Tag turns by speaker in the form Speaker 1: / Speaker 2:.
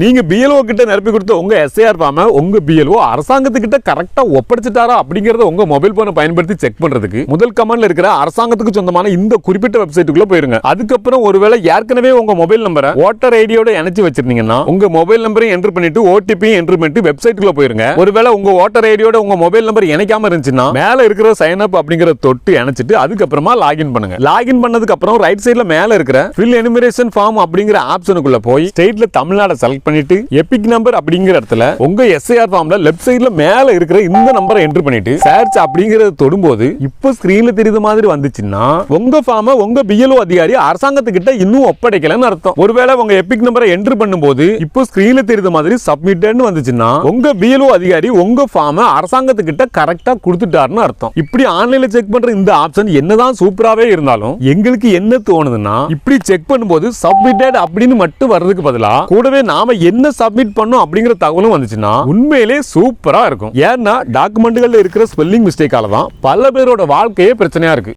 Speaker 1: நீங்க பிஎல்ஓ கிட்ட நிரப்பி கொடுத்த உங்க எஸ்ஐஆர் ஃபார்ம உங்க பிஎல்ஓ அரசாங்கத்துக்கிட்ட கரெக்டா ஒப்படைச்சிட்டாரா அப்படிங்கறத உங்க மொபைல் போனை பயன்படுத்தி செக் பண்றதுக்கு முதல் கமாண்ட்ல இருக்கிற அரசாங்கத்துக்கு சொந்தமான இந்த குறிப்பிட்ட வெப்சைட்டுக்குள்ள போயிருங்க. அதுக்கப்புறம் ஒருவேளை ஏற்கனவே உங்க மொபைல் நம்பரை ஓட்டர் ஐடியோட இணைச்சு வச்சிருந்தீங்கன்னா உங்க மொபைல் நம்பரையும் என்டர் பண்ணிட்டு ஓடிபி என்டர் பண்ணிட்டு வெப்சைட்டுக்குள்ள போயிருங்க. ஒருவேளை உங்க ஓட்டர் ஐடியோட உங்க மொபைல் நம்பர் இணைக்காம இருந்துச்சுன்னா மேல இருக்கிற சைன் அப் அப்படிங்கிற தொட்டு இணைச்சிட்டு அதுக்கப்புறமா லாகின் பண்ணுங்க. லாகின் பண்ணதுக்கு அப்புறம் ரைட் சைட்ல மேல இருக்கிற ஃபில் எனிமிரேஷன் ஃபார்ம் அப்படிங்கிற ஆப்ஷனுக்குள்ள போய் ஸ்டேட்ல தமிழ்நாடு செலக்ட் பண்ணிட்டு எபிக் நம்பர் அப்படிங்கிற இடத்துல உங்க எஸ்ஐஆர் ஃபார்ம்ல லெஃப்ட் சைட்ல மேல இருக்கிற இந்த நம்பரை என்டர் பண்ணிட்டு சர்ச் அப்படிங்கறத தொடும்போது இப்போ ஸ்கிரீன்ல தெரியுது மாதிரி வந்துச்சுன்னா உங்க ஃபார்ம உங்க பிஎல்ஓ அதிகாரி அரசாங்கத்துக்கிட்ட இன்னும் ஒப்படைக்கலன்னு அர்த்தம். ஒருவேளை உங்க எபிக் நம்பரை என்டர் பண்ணும்போது இப்போ ஸ்கிரீன்ல தெரியுது மாதிரி சப்மிட்டட்னு வந்துச்சுன்னா உங்க பிஎல்ஓ அதிகாரி உங்க ஃபார்ம அரசாங்கத்துக்கிட்ட கரெக்டா கொடுத்துட்டாருன்னு அர்த்தம். இப்படி ஆன்லைன்ல செக் பண்ற இந்த ஆப்ஷன் என்னதான் சூப்பராவே இருந்தாலும் எங்களுக்கு என்ன தோணுதுன்னா இப்படி செக் பண்ணும்போது சப்மிட்டட் அப்படின்னு மட்டும் வர்றதுக்கு பதிலா கூடவே நாம என்ன சப்மிட் பண்ணோம் அப்படிங்கிற தகவலும் வந்துச்சுன்னா உண்மையிலே சூப்பரா இருக்கும். ஏன்னா டாக்குமெண்ட்டுகளில் இருக்கிற ஸ்பெல்லிங் மிஸ்டேக்கால தான் பல பேரோட வாழ்க்கையே பிரச்சனையா இருக்கு.